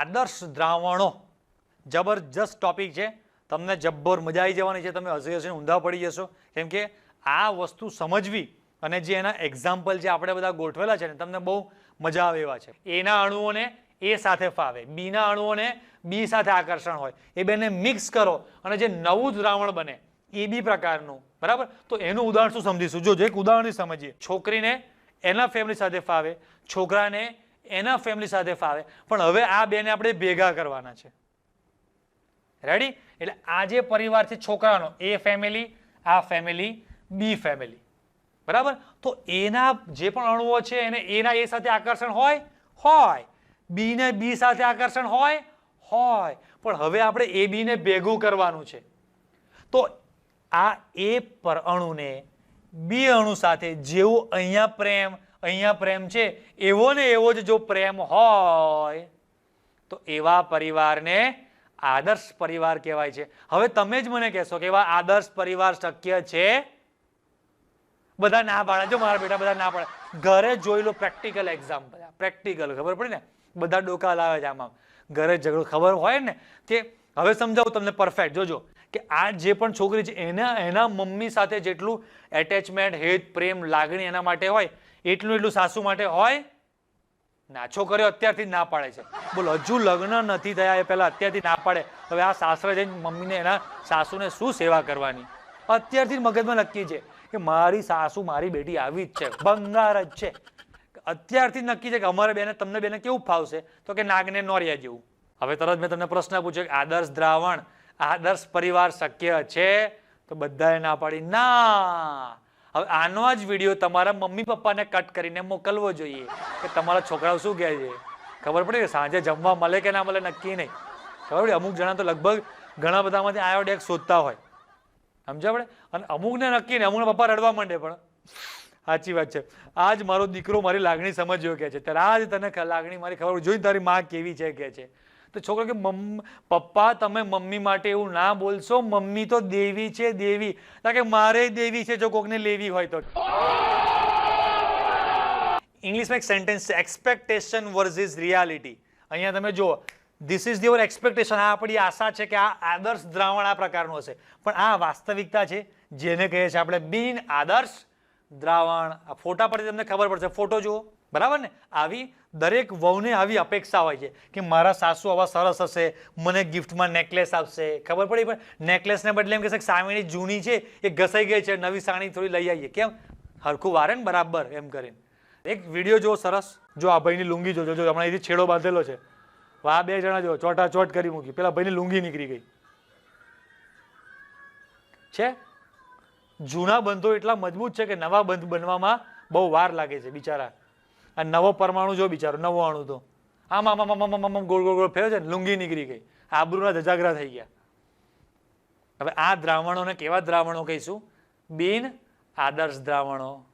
આદર્શ દ્રાવણો. જબરજસ્ત ટોપિક છે. તમને જબ્બર મજા આવી જવાની છે. તમે હસી હસીને ઊંધા પડી જશો. કેમ કે આ વસ્તુ સમજવી અને જે એના એક્ઝામ્પલ જે આપણે બધા ગોઠવેલા છે ને, તમને બહુ મજા આવે એવા છે. એના અણુઓને એ સાથે ફાવે. બીના અણુઓને બી સાથે આકર્ષણ હોય. એ બેને મિક્સ કરો અને જે નવું દ્રાવણ બને, એ બી પ્રકારનું. બરાબર? તો એનું ઉદાહરણ શું સમજીશું? જો એક ઉદાહરણ સમજીએ. છોકરીને એના ફેમિલી સાથે ફાવે. છોકરાને એના ફેમિલી સાથે ફાવે. પણ હવે આ બેને આપણે ભેગા કરવાના છે. રેડી એટલે આ જે પરિવાર છે છોકરાનો, એ ફેમિલી આ ફેમિલી બી ફેમિલી બરાબર? તો એના જે પણ અણુઓ છે એને, એના એ સાથે આકર્ષણ હોય? હોય. બીને બી સાથે આકર્ષણ હોય? હોય. પણ હવે આપણે એ બીને ભેગું કરવાનું છે. તો આ એ પર અણુને બી અણુ સાથે જેવું અહીંયા પ્રેમ અહીંયા પ્રેમ છે, એવો ને એવો જ જો પ્રેમ હોય, તો એવા પરિવારને આદર્શ પરિવાર કહેવાય છે. હવે તમે જ મને કહેશો કે એવા આદર્શ પરિવાર શક્ય છે? બધા ના પાડે, જો મારા બેટા બધા ના પાડે. ઘરે જોઈ લો પ્રેક્ટિકલ એક્ઝામ્પલ પ્રેક્ટિકલ ખબર પડી ને? બધા ડોકા લાવે છે આમાં. ઘરે ઝઘડો, ખબર હોય ને? કે હવે સમજાવું તમને પરફેક્ટ જોજો. કે આ જે પણ છોકરી છે, એના એના મમ્મી સાથે જેટલું એટેચમેન્ટ હેત, પ્રેમ, લાગણી એના માટે હોય, એટલું એટલું સાસુ માટે હોય ના છોકરીઓ અત્યારથી ના પાડે છે. બોલો, હજુ લગ્ન નથી થયા, એ પહેલાં અત્યારથી ના પાડે. હવે આ સાસરે જઈને મમ્મીને, એના સાસુને શું સેવા કરવાની? અત્યારથી મગજમાં નક્કી છે કે મારી સાસુ મારી બેટી આવી જ છે, બંગાર જ છે. અત્યારથી નક્કી છે કે અમારે બેને, તમને બેને કેવું ફાવશે? તો કે નાગને નોરિયા જેવું. હવે તરત મેં તમને પ્રશ્ન પૂછ્યો કે આદર્શ દ્રાવણ આદર્શ પરિવાર શક્ય છે, તો બધાએ ના પાડી. ના! હવે આનો જ વીડિયો તમારા મમ્મી પપ્પાને કટ કરીને મોકલવો જોઈએ કે તમારા છોકરાઓ શું કહે છે. ખબર પડે સાંજે જમવા મળે કે ના મળે નક્કી નહીં. ખબર પડે? અમુક જણા તો લગભગ ઘણા બધામાંથી આયોડેક શોધતા હોય. સમજ્યા પડે અને અમુકને નક્કી ને અમુકના પપ્પા રડવા માંડે પણ. સાચી વાત છે. આજ મારો દીકરો મારી લાગણી સમજ્યો કે છે. ત્યારે આજ તને લાગણી મારી ખબર જોઈને તારી માં કેવી છે કે છે. તો છોકરો કે, મમ્મ, પપ્પા, તમે મમ્મી માટે એવું ના બોલશો. મમ્મી તો દેવી છે, દેવી. કારણ કે, મારે દેવી છે જો કોકને લેવી હોય તો. ઇંગ્લિશમાં એક સેન્ટેન્સ છે એક્સપેક્ટેશન વર્સિસ રિયાલિટી અહીંયા તમે જુઓ ધીસ ઇઝ યોર એક્સપેક્ટેશન આ આપણી આશા છે કે આ આદર્શ દ્રાવણ આ પ્રકારનું હશે. પણ આ વાસ્તવિકતા છે, જેને કહે છે આપણે બિન આદર્શ દ્રાવણ, આ ફોટા પરથી તમને ખબર પડશે. ફોટો જુઓ. બરાબર ને? આવી દરેક વહુને આવી અપેક્ષા હોય છે કે મારા સાસુ આવા સરસ હશે, મને ગિફ્ટમાં નેકલેસ આપશે. ખબર પડી? પણ નેકલેસને બદલે એમ કહેશે કે સામેની જૂની છે એ ઘસાઈ ગઈ છે, નવી સાણી થોડી લઈ આવીએ. કેમ? હરખું વારે ને બરાબર એમ કરીને. એક વીડિયો જો સરસ. જો આ ભાઈની લુંગી જોજો. જો હમણાં એથી છેડો બાંધેલો છે. આ બે જણા જો ચોટા ચોટ કરી મૂકી. પેલા ભાઈની લુંગી નીકળી ગઈ. છે? જૂના બંધો એટલા મજબૂત છે કે નવા બંધ બનવામાં બહુ વાર લાગે છે, બિચારા. આ નવો પરમાણુ જો બિચારો, નવો અણુ તો. આમ આમ આમ આમ આમ, ગોળ ગોળ ગોળ ફેર્યો છે ને, લુંગી નીકળી ગઈ. આબરૂના ધજાગરા થઈ ગયા. હવે આ દ્રાવણોને કેવા દ્રાવણો કહીશું? બિન આદર્શ દ્રાવણો.